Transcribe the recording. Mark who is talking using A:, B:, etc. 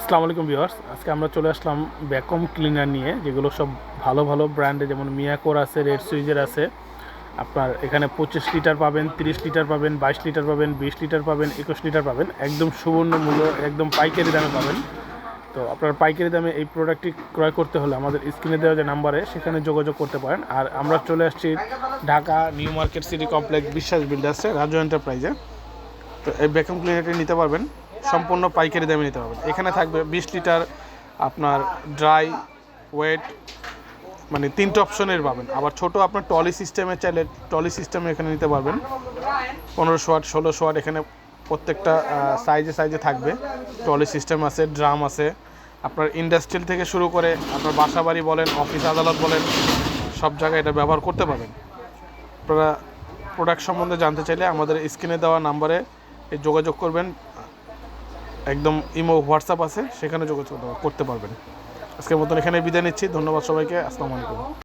A: আসসালামু আলাইকুম ভিউয়ার্স। আজকে আমরা চলে আসলাম ভ্যাকুয়াম ক্লিনার নিয়ে, যেগুলো সব ভালো ভালো ব্র্যান্ডে যেমন মিয়াকোর আছে রেড সুইজের আছে। আপনার এখানে পঁচিশ লিটার পাবেন, তিরিশ লিটার পাবেন, বাইশ লিটার পাবেন, বিশ লিটার পাবেন, একুশ লিটার পাবেন। একদম সুবর্ণ মূল্য, একদম পাইকারি দামে পাবেন। তো আপনার পাইকারি দামে এই প্রোডাক্টটি ক্রয় করতে হলে আমাদের স্ক্রিনে দেওয়া যে নাম্বারে সেখানে যোগাযোগ করতে পারেন। আর আমরা চলে আসছি Dhaka new market city complex Biswas বিল্ডার্সে Raju এন্টারপ্রাইজে তো এই ভ্যাকুয়াম ক্লিনারটি নিতে পারবেন। সম্পূর্ণ পাইকারি দামে নিতে পারবেন এখানে থাকবে বিশ লিটার আপনার ড্রাই ওয়েট মানে তিনটে অপশনের পাবেন। আবার ছোট আপনার টলি সিস্টেমে চাইলে টলি সিস্টেমে এখানে নিতে পারবেন। পনেরোশো ওয়াট, ষোলোশো ওয়াট এখানে প্রত্যেকটা সাইজে সাইজে থাকবে। টলি সিস্টেম আছে, ড্রাম আছে। আপনার ইন্ডাস্ট্রিয়াল থেকে শুরু করে আপনার বাসা বাড়ি বলেন, অফিস আদালত বলেন, সব জায়গায় এটা ব্যবহার করতে পারবেন। আপনারা প্রোডাক্ট সম্বন্ধে জানতে চাইলে আমাদের স্ক্রিনে দেওয়া নাম্বারে যোগাযোগ করবেন। একদম ইমো, হোয়াটসঅ্যাপ আছে, সেখানে যোগাযোগ করতে পারবেন। আজকের মতন এখানে বিদায় নিচ্ছি, ধন্যবাদ সবাইকে, আসসালামু আলাইকুম।